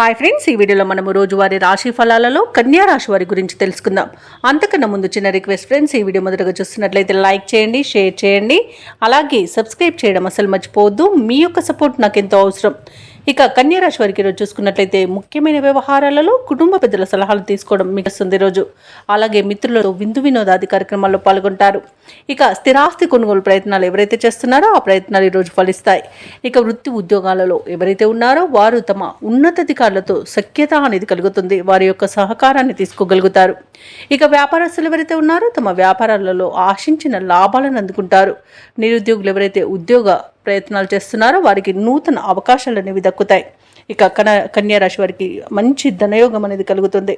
Hi friends ఈ వీడియోలో మనము రోజువారి రాశి ఫలాలలో కన్యా రాశి వారి గురించి తెలుసుకుందాం. అంతకన్నా ముందు చిన్న రిక్వెస్ట్ ఫ్రెండ్స్ ఈ వీడియో మొదటగా చూస్తున్నట్లయితే లైక్ చేయండి షేర్ చేయండి. అలాగే సబ్స్క్రైబ్ చేయడం అసలు మర్చిపోవద్దు. మీ యొక్క సపోర్ట్ నాకు ఎంతో అవసరం. ఇక కన్యా రాశి వారికి ఈరోజు చూసుకున్నట్లయితే ముఖ్యమైన వ్యవహారాలలో కుటుంబ పెద్దల సలహాలు తీసుకోవడం మీకు వస్తుంది రోజు. అలాగే మిత్రులతో విందు వినోదాది కార్యక్రమాల్లో పాల్గొంటారు. ఇక స్థిరాస్తి కొనుగోలు ప్రయత్నాలు ఎవరైతే చేస్తున్నారో ఆ ప్రయత్నాలు ఈరోజు ఫలిస్తాయి. ఇక వృత్తి ఉద్యోగాలలో ఎవరైతే ఉన్నారో వారు తమ ఉన్నతాధికారులతో సఖ్యత అనేది కలుగుతుంది. వారి యొక్క సహకారాన్ని తీసుకోగలుగుతారు. ఇక వ్యాపారస్తులు ఎవరైతే ఉన్నారో తమ వ్యాపారాలలో ఆశించిన లాభాలను అందుకుంటారు. నిరుద్యోగులు ఎవరైతే ఉద్యోగ ప్రయత్నాలు చేస్తున్నారో వారికి నూతన అవకాశాలు అనేవి దక్కుతాయి. ఇక కన కన్యా రాశి వారికి మంచి ధనయోగం అనేది కలుగుతుంది.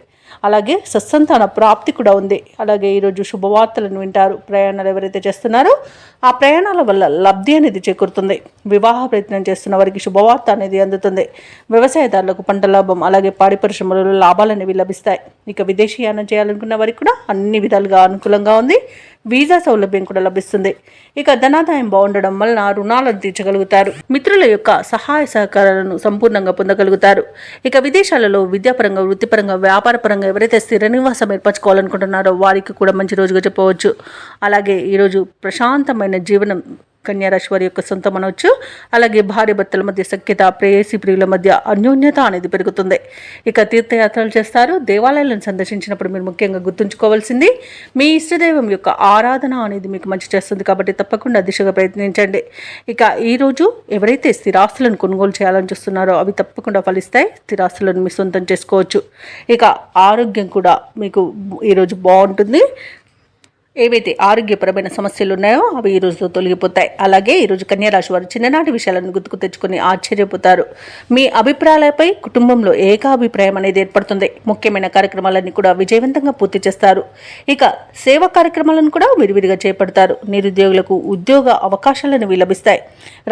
అలాగే సత్సంతాన ప్రాప్తి కూడా ఉంది. అలాగే ఈరోజు శుభవార్తలను వింటారు. ప్రయాణాలు ఎవరైతే చేస్తున్నారో ఆ ప్రయాణాల వల్ల లబ్ధి అనేది చేకూరుతుంది. వివాహ ప్రయత్నం చేస్తున్న వారికి శుభవార్త అనేది అందుతుంది. వ్యవసాయదారులకు పంట లాభం అలాగే పాడి పరిశ్రమలలో లాభాలు అనేవి లభిస్తాయి. ఇక విదేశీయానం చేయాలనుకున్న వారికి కూడా అన్ని విధాలుగా అనుకూలంగా ఉంది. వీసా సౌలభ్యం కూడా లభిస్తుంది. ఇక ధనాదాయం బాగుండడం వలన రుణాలను తీర్చగలుగుతారు మిత్రుల యొక్క సహాయ సహకారాలను సంపూర్ణంగా పొందగలుగుతారు. ఇక విదేశాలలో విద్యాపరంగా వృత్తిపరంగా వ్యాపారపరంగా ఎవరైతే స్థిర నివాసం ఏర్పరచుకోవాలనుకుంటున్నారో వారికి కూడా మంచి రోజుగా చెప్పవచ్చు. అలాగే ఈరోజు ప్రశాంతమైన జీవనం కన్యారాశి వారి యొక్క సొంతం అనవచ్చు. అలాగే భార్య భర్తల మధ్య సఖ్యత ప్రేయసి ప్రియుల మధ్య అన్యోన్యత అనేది పెరుగుతుంది. ఇక తీర్థయాత్రలు చేస్తారు. దేవాలయాలను సందర్శించినప్పుడు మీరు ముఖ్యంగా గుర్తుంచుకోవాల్సింది మీ ఇష్టదైవం యొక్క ఆరాధన అనేది మీకు మంచి చేస్తుంది కాబట్టి తప్పకుండా దిశగా ప్రయత్నించండి. ఇక ఈరోజు ఎవరైతే స్థిరాస్తులను కొనుగోలు చేయాలని చూస్తున్నారో అవి తప్పకుండా ఫలిస్తాయి. స్థిరాస్తులను మీ సొంతం చేసుకోవచ్చు. ఇక ఆరోగ్యం కూడా మీకు ఈరోజు బాగుంటుంది. ఏవైతే ఆరోగ్యపరమైన సమస్యలు ఉన్నాయో అవి ఈ రోజుతో తొలగిపోతాయి. అలాగే ఈరోజు కన్యారాశి వారు చిన్ననాటి విషయాలను గుర్తుకు తెచ్చుకొని ఆశ్చర్యపోతారు. మీ అభిప్రాయాలపై కుటుంబంలో ఏకాభిప్రాయం అనేది ఏర్పడుతుంది. ముఖ్యమైన కార్యక్రమాలన్నీ కూడా విజయవంతంగా పూర్తి చేస్తారు. ఇక సేవా కార్యక్రమాలను కూడా విరివిరిగా చేపడతారు. నిరుద్యోగులకు ఉద్యోగ అవకాశాలను లభిస్తాయి.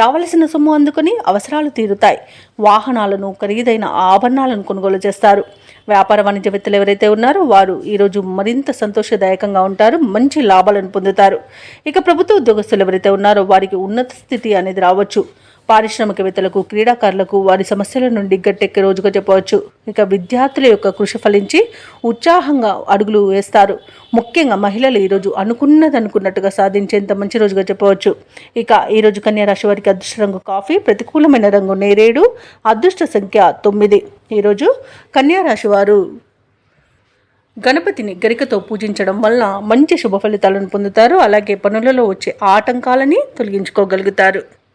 రావలసిన సొమ్ము అందుకుని అవసరాలు తీరుతాయి. వాహనాలను ఖరీదైన ఆభరణాలను కొనుగోలు చేస్తారు. వ్యాపార వాణిజ్యవేత్తలు ఎవరైతే ఉన్నారో వారు ఈరోజు మరింత సంతోషదాయకంగా ఉంటారు మంచి లాభాలను పొందుతారు. ఇక ప్రభుత్వ ఉద్యోగస్తులు ఎవరైతే ఉన్నారో వారికి ఉన్నత స్థితి అనేది రావచ్చు. పారిశ్రామికవేత్తలకు క్రీడాకారులకు వారి సమస్యల నుండి గట్టెక్కే రోజుగా చెప్పవచ్చు. ఇక విద్యార్థుల యొక్క కృషి ఫలించి ఉత్సాహంగా అడుగులు వేస్తారు. ముఖ్యంగా మహిళలు ఈరోజు అనుకున్నది అనుకున్నట్టుగా సాధించేంత మంచి రోజుగా చెప్పవచ్చు. ఇక ఈరోజు కన్యా రాశి వారికి అదృష్ట రంగు కాఫీ ప్రతికూలమైన రంగు నేరేడు అదృష్ట సంఖ్య తొమ్మిది. ఈరోజు కన్యా రాశి వారు గణపతిని గరికతో పూజించడం వలన మంచి శుభ ఫలితాలను పొందుతారు. అలాగే పనులలో వచ్చే ఆటంకాలని తొలగించుకోగలుగుతారు.